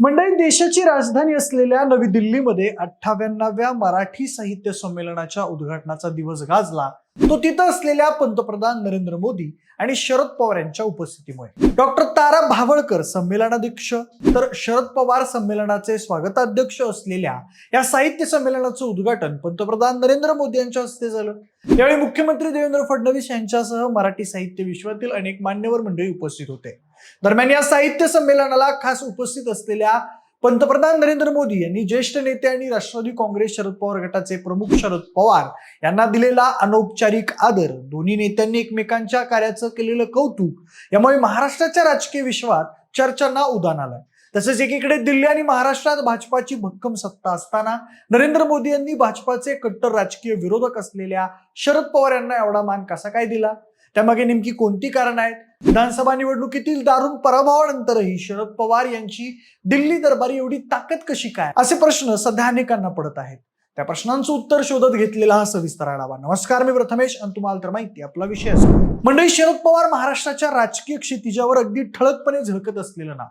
मंडळी देशाची राजधानी असलेल्या नवी दिल्लीमध्ये अठ्ठावन्नाव्या मराठी साहित्य संमेलनाच्या उद्घाटनाचा दिवस गाजला. तो तिथं असलेल्या पंतप्रधान नरेंद्र मोदी आणि शरद पवार यांच्या उपस्थितीमुळे. डॉक्टर तारा भावळकर संमेलनाध्यक्ष तर शरद पवार संमेलनाचे स्वागताध्यक्ष असलेल्या या साहित्य संमेलनाचं उद्घाटन पंतप्रधान नरेंद्र मोदी यांच्या हस्ते झालं. यावेळी मुख्यमंत्री देवेंद्र फडणवीस यांच्यासह मराठी साहित्य विश्वातील अनेक मान्यवर मंडळी उपस्थित होते. दरम्यान या साहित्य संमेलनाला खास उपस्थित असलेल्या पंतप्रधान नरेंद्र मोदी यांनी ज्येष्ठ नेते आणि राष्ट्रवादी काँग्रेस शरद पवार गटाचे प्रमुख शरद पवार यांना दिलेला अनौपचारिक आदर. दोन्ही नेत्यांनी एकमेकांच्या कार्याचं केलेलं कौतुक. यामुळे महाराष्ट्राच्या राजकीय विश्वात चर्चांना उदान आलंय तसेच एकीकडे दिल्ली आणि महाराष्ट्रात भाजपाची भक्कम सत्ता असताना नरेंद्र मोदी यांनी भाजपाचे कट्टर राजकीय विरोधक असलेल्या शरद पवार यांना एवढा मान कसा काय दिला? त्यामागे नेमकी कोणती कारण आहेत? विधानसभा निवडणुकीतील दारुण पराभवानंतरही शरद पवार यांची दिल्ली दरबारी एवढी ताकद कशी काय? असे प्रश्न सध्या अनेकांना पडत आहेत. त्या प्रश्नांचं उत्तर शोधत घेतलेला हा सविस्तर आढावा. नमस्कार मी प्रथमेश आणि तुम्हाला तर माहिती आपला विषय असतो मंडळी शरद पवार महाराष्ट्राच्या राजकीय क्षितिजावर अगदी ठळकपणे झळकत असलेलं नाव.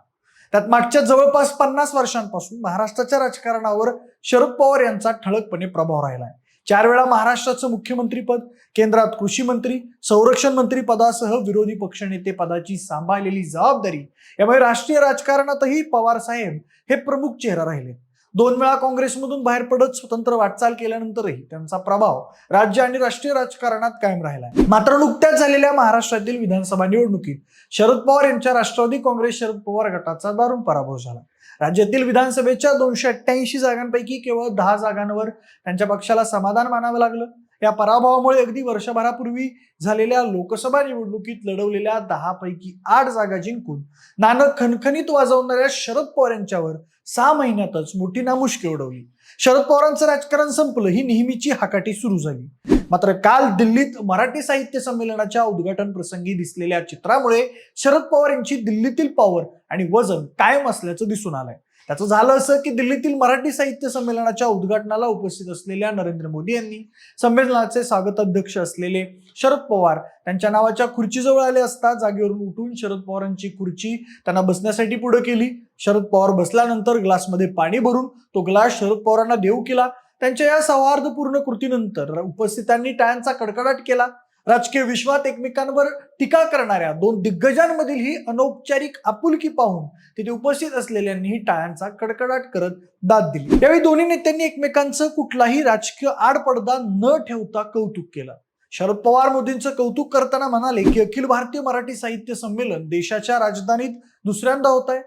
त्यात मागच्या जवळपास पन्नास वर्षांपासून महाराष्ट्राच्या राजकारणावर शरद पवार यांचा ठळकपणे प्रभाव राहिलाय. चार वेळा महाराष्ट्राचं मुख्यमंत्रीपद केंद्रात कृषी मंत्री संरक्षण मंत्री पदासह विरोधी पक्षनेते पदाची सांभाळलेली जबाबदारी यामुळे राष्ट्रीय राजकारणातही पवार साहेब हे प्रमुख चेहरा राहिले. दोन वेळा काँग्रेसमधून बाहेर पडत स्वतंत्र वाटचाल केल्यानंतरही त्यांचा प्रभाव राज्य आणि राष्ट्रीय राजकारणात कायम राहिला मात्र नुकत्याच झालेल्या महाराष्ट्रातील विधानसभा निवडणुकीत शरद पवार यांच्या राष्ट्रवादी काँग्रेस शरद पवार गटाचा दारुण पराभव झाला. राज्यातील विधानसभेच्या दोनशे अठ्ठ्याऐंशी जागांपैकी केवळ दहा जागांवर त्यांच्या पक्षाला समाधान मानावं लागलं. या पराभवामुळे अगदी वर्षभरापूर्वी झालेल्या लोकसभा निवडणुकीत लढवलेल्या दहा पैकी आठ जागा जिंकून नानक खणखणीत वाजवणाऱ्या शरद पवार यांच्यावर सहा महिन्यातच मोठी नामुष्की उडवली. शरद पवारांचं राजकारण संपलं ही नेहमीची हाकाटी सुरू झाली. मात्र काल दिल्लीत मराठी साहित्य संमेलनाच्या उद्घाटन प्रसंगी दिसलेल्या चित्रामुळे शरद पवार यांची दिल्लीतील पॉवर आणि वजन कायम असल्याचं दिसून आलंय. त्याचं झालं असं की दिल्लीतील मराठी साहित्य संमेलनाच्या उद्घाटनाला उपस्थित असलेल्या नरेंद्र मोदी यांनी संमेलनाचे स्वागताध्यक्ष असलेले शरद पवार त्यांच्या नावाच्या खुर्चीजवळ आले असता जागेवरून उठून शरद पवारांची खुर्ची त्यांना बसण्यासाठी पुढे केली. शरद पवार बसल्यानंतर ग्लासमध्ये पाणी भरून तो ग्लास शरद पवारांना देऊ केला. त्यांच्या या सौहार्दपूर्ण कृतीनंतर उपस्थितांनी टाळ्यांचा कडकडाट केला. राजकीय विश्वात एकमेकांवर टीका करणाऱ्या दोन दिग्गजांमधील ही अनौपचारिक आपुलकी पाहून तिथे उपस्थित असलेल्यांनी टाळ्यांचा कडकडाट करत दाद दिली. यावेळी दोन्ही नेत्यांनी एकमेकांचं कुठलाही राजकीय आडपडदा न ठेवता कौतुक केलं. शरद पवार मोदींचं कौतुक करताना म्हणाले की अखिल भारतीय मराठी साहित्य संमेलन देशाच्या राजधानीत दुसऱ्यांदा होत आहे.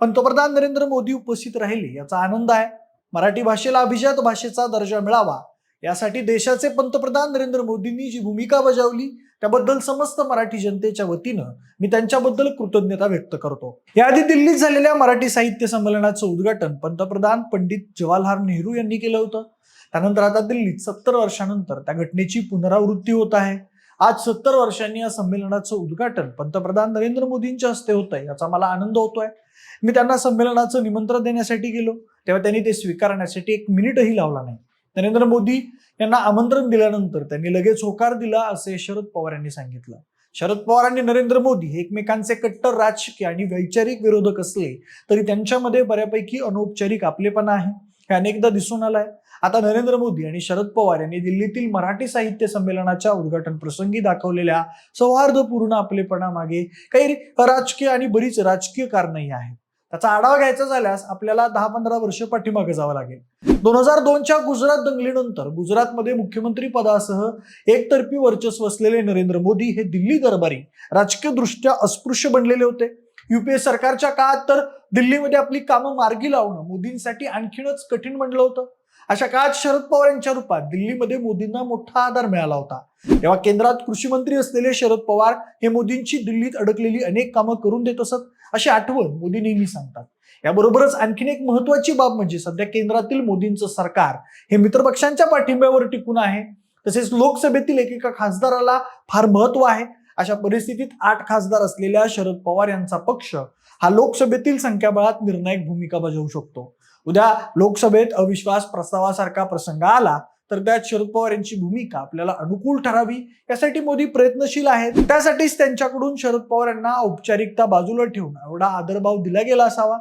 पंतप्रधान नरेंद्र मोदी उपस्थित राहिले याचा आनंद आहे. मराठी भाषेला अभिजात भाषेचा दर्जा मिळावा. यासाठी देशाचे पंतप्रधान नरेंद्र मोदींनी जी भूमिका बजावली त्याबद्दल समस्त मराठी जनतेच्या वतीनं मी त्यांच्याबद्दल कृतज्ञता व्यक्त करतो. याआधी दिल्लीत झालेल्या मराठी साहित्य संमेलनाचं उद्घाटन पंतप्रधान पंडित जवाहरलाल नेहरू यांनी केलं होतं. त्यानंतर आता दिल्लीत सत्तर वर्षानंतर त्या घटनेची पुनरावृत्ती होत आहे. आज सत्तर वर्षांनी या संमेलनाचं उद्घाटन पंतप्रधान नरेंद्र मोदींच्या हस्ते होत आहे याचा मला आनंद होतोय. मी त्यांना संमेलनाचं निमंत्रण देण्यासाठी गेलो. तेव्हा त्यांनी ते स्वीकारण्यासाठी एक मिनिटही लावला नाही. नरेंद्र मोदी यांना आमंत्रण दिल्यानंतर त्यांनी लगेच होकार दिला असे शरद पवार यांनी सांगितलं. शरद पवार आणि नरेंद्र मोदी हे एकमेकांचे कट्टर राजकीय आणि वैचारिक विरोधक असले तरी त्यांच्यामध्ये बऱ्यापैकी अनौपचारिक आपलेपणा आहे. हे अनेकदा दिसून आलंय. आता नरेंद्र मोदी आणि शरद पवार यांनी दिल्लीतील मराठी साहित्य संमेलनाच्या उद्घाटन प्रसंगी दाखवलेल्या सौहार्दपूर्ण आपलेपणामागे काही राजकीय आणि बरीच राजकीय कारणंही आहेत. त्याचा आढावा घ्यायचा झाल्यास आपल्याला दहा पंधरा वर्ष पाठीमागे जावं लागेल. दोन हजार दोनच्या गुजरात दंगलीनंतर गुजरातमध्ये मुख्यमंत्री पदासह एकतर्फी वर्चस्व असलेले नरेंद्र मोदी हे दिल्ली दरबारी राजकीय दृष्ट्या अस्पृश्य बनलेले होते. युपीए सरकारच्या काळात तर दिल्लीमध्ये आपली कामं मार्गी लावणं मोदींसाठी आणखीनच कठीण बनलं होतं. अशा काळात शरद पवार यांच्या रूपात दिल्लीमध्ये मोदींना मोठा आधार मिळाला होता. तेव्हा केंद्रात कृषी मंत्री असलेले शरद पवार हे मोदींची दिल्लीत अडकलेली अनेक कामं करून देत असत. अशी आठवण मोदी नेहमी सांगतात. याबरोबरच आणखीन एक महत्वाची बाब म्हणजे सध्या केंद्रातील मोदींचं सरकार हे मित्रपक्षांच्या पाठिंब्यावर टिकून आहे. तसेच लोकसभेतील एकेका खासदाराला फार महत्त्व आहे. अशा परिस्थितीत आठ खासदार असलेल्या शरद पवार यांचा पक्ष हा लोकसभेतील संख्याबळात निर्णायक भूमिका बजावू शकतो. उद्या लोकसभेत अविश्वास प्रस्तावासारखा प्रसंग आला तर त्यात शरद पवार यांची भूमिका आपल्याला अनुकूल ठरावी यासाठी मोदी प्रयत्नशील आहेत. त्यासाठीच त्यांच्याकडून शरद पवार यांना औपचारिकता बाजूला ठेवून एवढा आदरभाव दिला गेला असावा.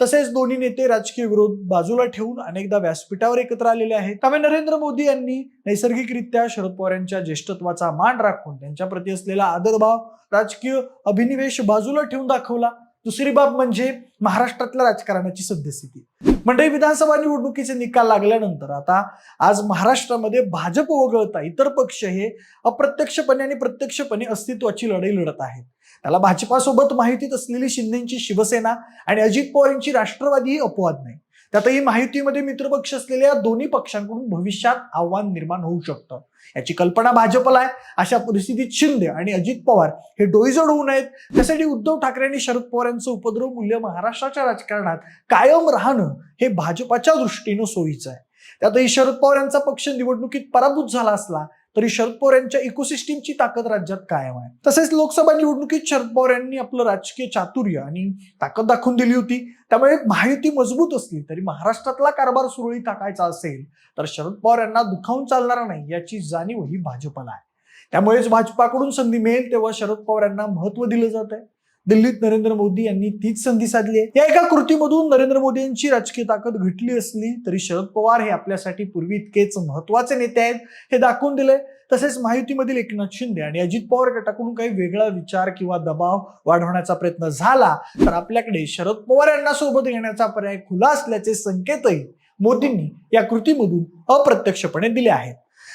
तसेच दोन्ही नेते राजकीय विरोध बाजूला ठेवून अनेकदा व्यासपीठावर एकत्र आलेले आहेत. त्यामुळे नरेंद्र मोदी यांनी नैसर्गिकरित्या शरद पवार यांच्या ज्येष्ठत्वाचा मान राखून त्यांच्याप्रती असलेला आदरभाव राजकीय अभिनिवेश बाजूला ठेवून दाखवला. दुसरी बाब म्हणजे महाराष्ट्रातल्या राजकारणाची सद्यस्थिती. मंडळी विधानसभा निवडणुकीचे निकाल लागल्यानंतर आता आज महाराष्ट्रामध्ये भाजप वगळता इतर पक्ष हे अप्रत्यक्षपणे आणि प्रत्यक्षपणे अस्तित्वाची लढाई लढत आहेत. त्याला भाजपासोबत माहितीत असलेली शिंदेची शिवसेना आणि अजित पवार यांची राष्ट्रवादी ही अपवाद नाही. त्यातही माहितीमध्ये मित्रपक्ष असलेल्या दोन्ही पक्षांकडून भविष्यात आव्हान निर्माण होऊ शकतं. याची कल्पना भाजपला आहे. अशा परिस्थितीत शिंदे आणि अजित पवार हे डोईजड होऊ नयेत. त्यासाठी उद्धव ठाकरे आणि शरद पवार यांचं उपद्रव मूल्य महाराष्ट्राच्या राजकारणात कायम राहणं हे भाजपाच्या दृष्टीनं सोयीचं आहे. त्यातही शरद पवार यांचा पक्ष निवडणुकीत पराभूत झाला असला तरी शरद पवार यांच्या इकोसिस्टीमची ताकद राज्यात कायम आहे. तसेच लोकसभा निवडणुकीत शरद पवार यांनी आपलं राजकीय चातुर्य आणि ताकद दाखवून दिली होती. त्यामुळे महायुती मजबूत असली तरी महाराष्ट्रातला कारभार सुरळीत टाकायचा असेल तर शरद पवार यांना दुखावून चालणार नाही याची जाणीव ही भाजपला आहे. त्यामुळेच भाजपाकडून संधी मिळेल तेव्हा शरद पवार यांना महत्त्व दिलं जात आहे दिल्लीत नरेंद्र मोदी यांनी तीच संधी साधली आहे. या एका कृतीमधून नरेंद्र मोदी यांची राजकीय ताकद घटली असली तरी शरद पवार हे आपल्यासाठी पूर्वी इतकेच महत्त्वाचे नेते आहेत हे दाखवून दिले तसेच माहितीमधील एकनाथ शिंदे आणि अजित पवार गटाकडून काही वेगळा विचार किंवा दबाव वाढवण्याचा प्रयत्न झाला तर आपल्याकडे शरद पवार यांना सोबत घेण्याचा पर्याय खुला असल्याचे संकेतही मोदींनी या कृतीमधून अप्रत्यक्षपणे दिले आहेत.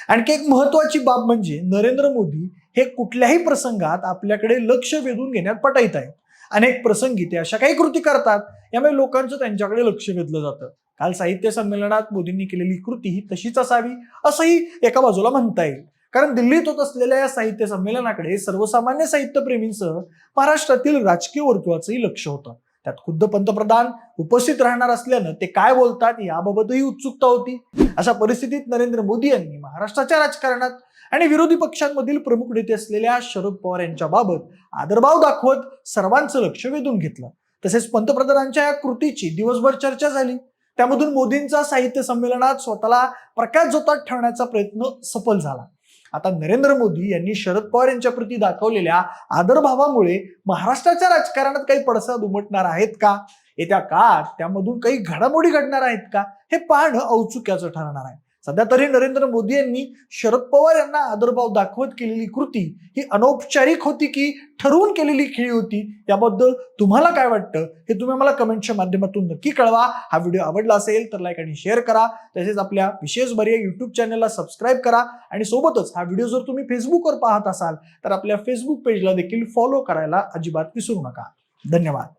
आणखी एक महत्वाची बाब म्हणजे नरेंद्र मोदी हे कुठल्याही प्रसंगात आपल्याकडे लक्ष वेधून घेण्यात पटाईत आहेत अनेक प्रसंगी ते अशा काही कृती करतात यामुळे लोकांचं त्यांच्याकडे लक्ष वेधलं जातं. काल साहित्य संमेलनात मोदींनी केलेली कृती ही तशीच असावी असंही एका बाजूला म्हणता येईल. कारण दिल्लीत होत असलेल्या या साहित्य संमेलनाकडे सर्वसामान्य साहित्यप्रेमींसह महाराष्ट्रातील राजकीय वर्तुळाचंही लक्ष होतं. त्यात खुद्द पंतप्रधान उपस्थित राहणार असल्यानं ते काय बोलतात याबाबतही उत्सुकता होती. अशा परिस्थितीत नरेंद्र मोदी यांनी महाराष्ट्राच्या राजकारणात आणि विरोधी पक्षांमधील प्रमुख नेते असलेल्या शरद पवार यांच्या बाबत आदरभाव दाखवत सर्वांचं लक्ष वेधून घेतलं. तसेच पंतप्रधानांच्या या कृतीची दिवसभर चर्चा झाली. त्यामधून मोदींचा साहित्य संमेलनात स्वतःला प्रकाश जोतात ठेवण्याचा प्रयत्न सफल झाला. आता नरेंद्र मोदी यांनी शरद पवार यांच्या प्रती दाखवलेल्या आदरभावामुळे महाराष्ट्राच्या राजकारणात काही पडसाद उमटणार आहेत का? येत्या काळात त्यामधून काही घडामोडी घडणार आहेत का? हे पाहणं औत्सुक्याचं ठरणार आहे. सध्या तरी नरेंद्र मोदी यांनी शरद पवार यांना आदरभाव दाखवत केलेली कृती ही अनौपचारिक होती की ठरवून केलेली खेळी होती? याबद्दल तुम्हाला काय वाटतं? हे तुम्ही मला कमेंटच्या माध्यमातून नक्की कळवा. हा व्हिडिओ आवडला असेल तर लाईक आणि शेअर करा. तसेच आपल्या विशेष बरे युट्यूब चॅनलला सबस्क्राईब करा. आणि सोबतच हा व्हिडिओ जर तुम्ही फेसबुकवर पाहत असाल तर आपल्या फेसबुक पेजला देखील फॉलो करायला अजिबात विसरू नका. धन्यवाद.